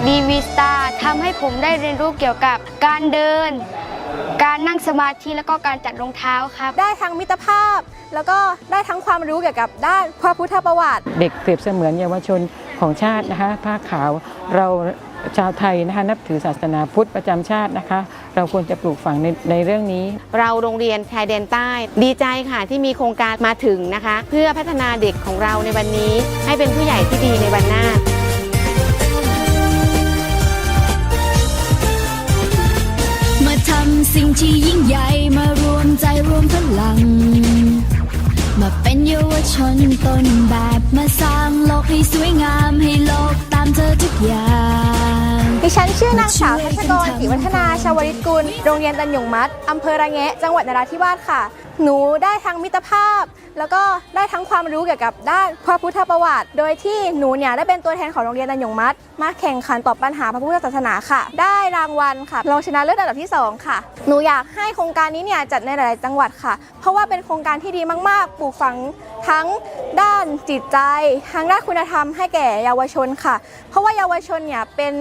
โครงการเด็กดีวีสตาร์ทำให้ผมได้เรียนรู้เกี่ยวกับการเดิน การนั่งสมาธิแล้วก็การจัดรองเท้าครับ ได้ทั้งมิตรภาพ แล้วก็ได้ทั้งความรู้เกี่ยวกับด้านพระพุทธประวัติ เด็กเปรียบเสมือนเยาวชนของชาตินะคะผ้าขาวเราชาวไทยนะคะนับถือศาสนาพุทธประจำชาตินะคะ เราควรจะปลูกฝังในในเรื่องนี้ เราโรงเรียนชายแดนใต้ ดีใจค่ะที่มีโครงการมาถึงนะคะ เพื่อพัฒนาเด็กของเราในวันนี้ ให้เป็นผู้ใหญ่ที่ดีในวันหน้ามา สิ่งที่ยิ่งใหญ่มารวมใจรวมพลัง มาเป็นเยาวชนต้นแบบมาสร้างโลกให้สวยงามให้โลกตามเธอทุกอย่าง ฉันชื่อนางสาวทัชกรศรีวัฒนาชาวริตกุล โรงเรียนตันหยงมัด อำเภอระแงะ จังหวัดนราธิวาสค่ะ หนูได้ทั้งมิตรภาพ แล้วก็ได้ทั้งความรู้เกี่ยวกับด้านพระพุทธประวัติ โดยที่หนูเนี่ยได้เป็นตัวแทนของโรงเรียนตันหยงมัด มาแข่งขันตอบปัญหาพระพุทธศาสนาค่ะ ได้รางวัลค่ะรองชนะเลิศอันดับที่ 2 ค่ะ หนูอยากให้โครงการนี้เนี่ยจัดในหลาย ๆ จังหวัดค่ะ เพราะว่าเป็นโครงการที่ดีมาก ๆ ปลูกฝังทั้งด้านจิตใจ ทั้งด้านคุณธรรมให้แก่เยาวชนค่ะ เพราะว่าเยาวชนเนี่ยเป็น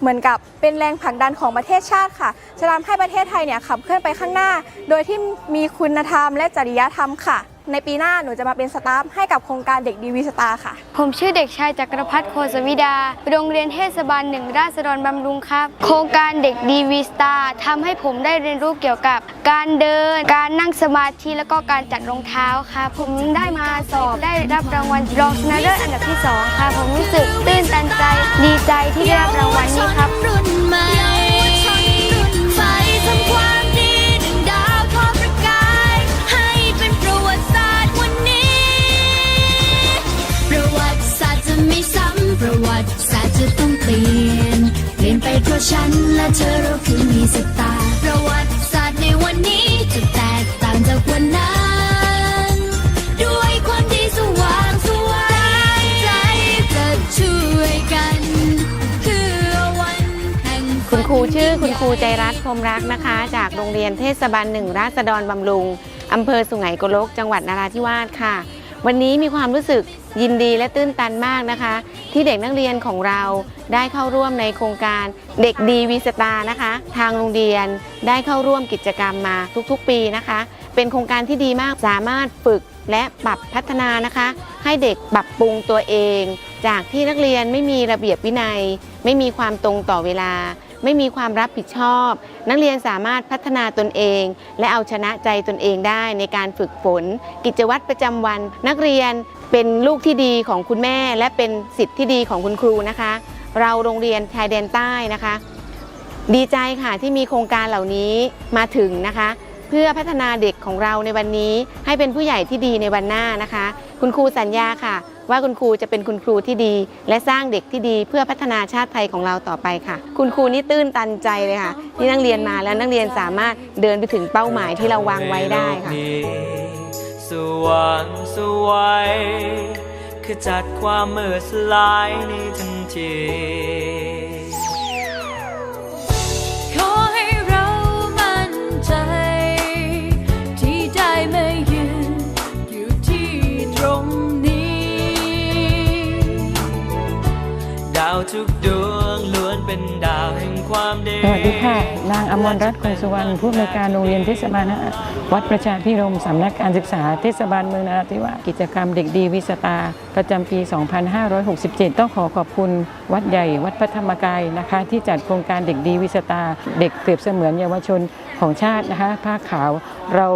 เหมือนกับเป็นแรงผลักดันของประเทศชาติค่ะ จะทำให้ประเทศไทยเนี่ยขับเคลื่อนไปข้างหน้า โดยที่มีคุณธรรมและจริยธรรมค่ะ ในปีหน้าหนูจะมาเป็นสตาฟให้กับโครงการเด็กดีวีสตาร์ค่ะ ผมชื่อเด็กชายจักรพัฒน์โคสวิดา โรงเรียนเทศบาลหนึ่งราษฎรบำรุงครับ โครงการเด็กดีวีสตาร์ทำให้ผมได้เรียนรู้เกี่ยวกับ การเดิน การนั่งสมาธิแล้วก็การจัดรองเท้าครับผมได้มาสอบได้รับรางวัลรองชนะเลิศอันดับที่สองครับผมรู้สึกตื้นตันใจดีใจที่ได้รับรางวัลนี้ครับ จะต้องเปลี่ยน เปลี่ยนไปเพราะฉันและเธอเราคือมีสตาร์ประวัติศาสตร์ในวันนี้จะแตกต่างจากวันนั้นด้วยความดีสว่างสวายใจจะช่วยกัน เพื่อวันแห่งคุณครูชื่อคุณครูใจรัตน์พรหมรักนะคะ จากโรงเรียนเทศบาลหนึ่งราษฎรบำรุงอำเภอสุไหงโกลก จังหวัดนราธิวาสค่ะ วันนี้มีความรู้สึกยินดีและตื้นตันมากนะคะ ที่เด็กนักเรียนของเราได้เข้าร่วมในโครงการเด็กดีวีสตานะคะ ทางโรงเรียนได้เข้าร่วมกิจกรรมมาทุกๆ ปีนะคะ เป็นโครงการที่ดีมากสามารถฝึกและปรับพัฒนานะคะ ให้เด็กปรับปรุงตัวเอง จากที่นักเรียนไม่มีระเบียบวินัย ไม่มีความตรงต่อเวลา ไม่มีความรับผิดชอบ นักเรียนสามารถพัฒนาตนเอง และเอาชนะใจตนเองได้ในการฝึกฝน กิจวัตรประจำวัน นักเรียนเป็นลูกที่ดีของคุณแม่ และเป็นสิทธิ์ที่ดีของคุณครูนะคะ เราโรงเรียนชายแดนใต้นะคะ ดีใจค่ะที่มีโครงการเหล่านี้มาถึงนะคะ เพื่อพัฒนาเด็กของเราในวันนี้ ให้เป็นผู้ใหญ่ที่ดีในวันหน้านะคะ คุณครูสัญญาค่ะ ว่าคุณครูจะเป็นคุณครูที่ดี และสร้างเด็กที่ดีเพื่อพัฒนาชาติไทยของเราต่อไปค่ะ คุณครูนี่ตื้นตันใจเลยค่ะ ที่นักเรียนมาแล้วนักเรียนสามารถเดินไปถึงเป้าหมายที่เราวางไว้ได้ค่ะสว่างสวยขจัดความมืดสลายในทันที ทุกดวงล้วนเป็นดาวแห่งความดีสวัสดีค่ะ นางอมรรัตน์คงสุวรรณผู้อำนวยการโรงเรียนเทศบาลวัดประชาพิรมสำนักการศึกษาเทศบาลเมืองนราธิวาสกิจกรรมเด็กดีวิสตา ประจำปี 2567 ต้องขอขอบคุณวัดใหญ่ วัดพระธรรมกายนะคะ ที่จัดโครงการเด็กดีวิสตา เด็กเปรียบเสมือนเยาวชนของชาตินะคะผ้าขาวเรา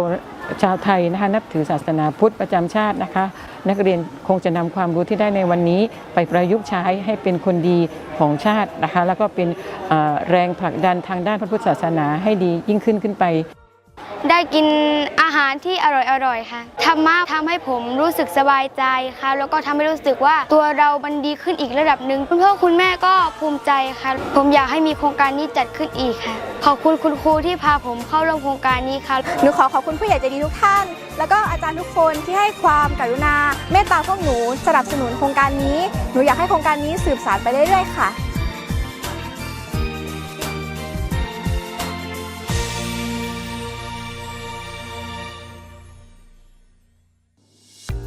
ชาวไทยนะคะนับถือศาสนาพุทธประจำชาตินะคะ นักเรียนคงจะนำความรู้ที่ได้ในวันนี้ ไปประยุกต์ใช้ให้เป็นคนดีของชาตินะคะ แล้วก็เป็นแรงผลักดันทางด้านพระพุทธศาสนาให้ดียิ่งขึ้นขึ้นไป ได้กินอาหารที่อร่อยๆค่ะธรรมะทำให้ผมรู้สึกสบายใจครับแล้วก็ทำให้รู้สึกว่าตัวเรามันดีขึ้นอีกระดับหนึ่งคุณพ่อคุณแม่ก็ภูมิใจค่ะ ผมอยากให้มีโครงการนี้จัดขึ้นอีกค่ะ ขอบคุณคุณครูที่พาผมเข้าร่วมโครงการนี้ครับหนูขอขอบคุณผู้ใหญ่ใจดีทุกท่าน แล้วก็อาจารย์ทุกคนที่ให้ความกรุณาเมตตาพวกหนูสนับสนุนโครงการนี้ หนูอยากให้โครงการนี้สืบสานไปเรื่อยๆค่ะ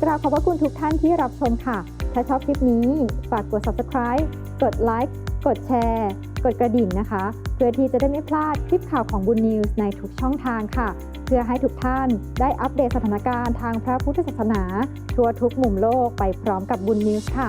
กราบขอบพระคุณทุกท่านที่รับชมค่ะ ถ้าชอบคลิปนี้ ฝากกด subscribe กดไลค์กดแชร์ กดกระดิ่งนะคะ เพื่อที่จะได้ไม่พลาดคลิปข่าวของบุญนิวส์ในทุกช่องทางค่ะ เพื่อให้ทุกท่านได้อัปเดตสถานการณ์ทางพระพุทธศาสนา ทั่วทุกมุมโลกไปพร้อมกับบุญนิวส์ค่ะ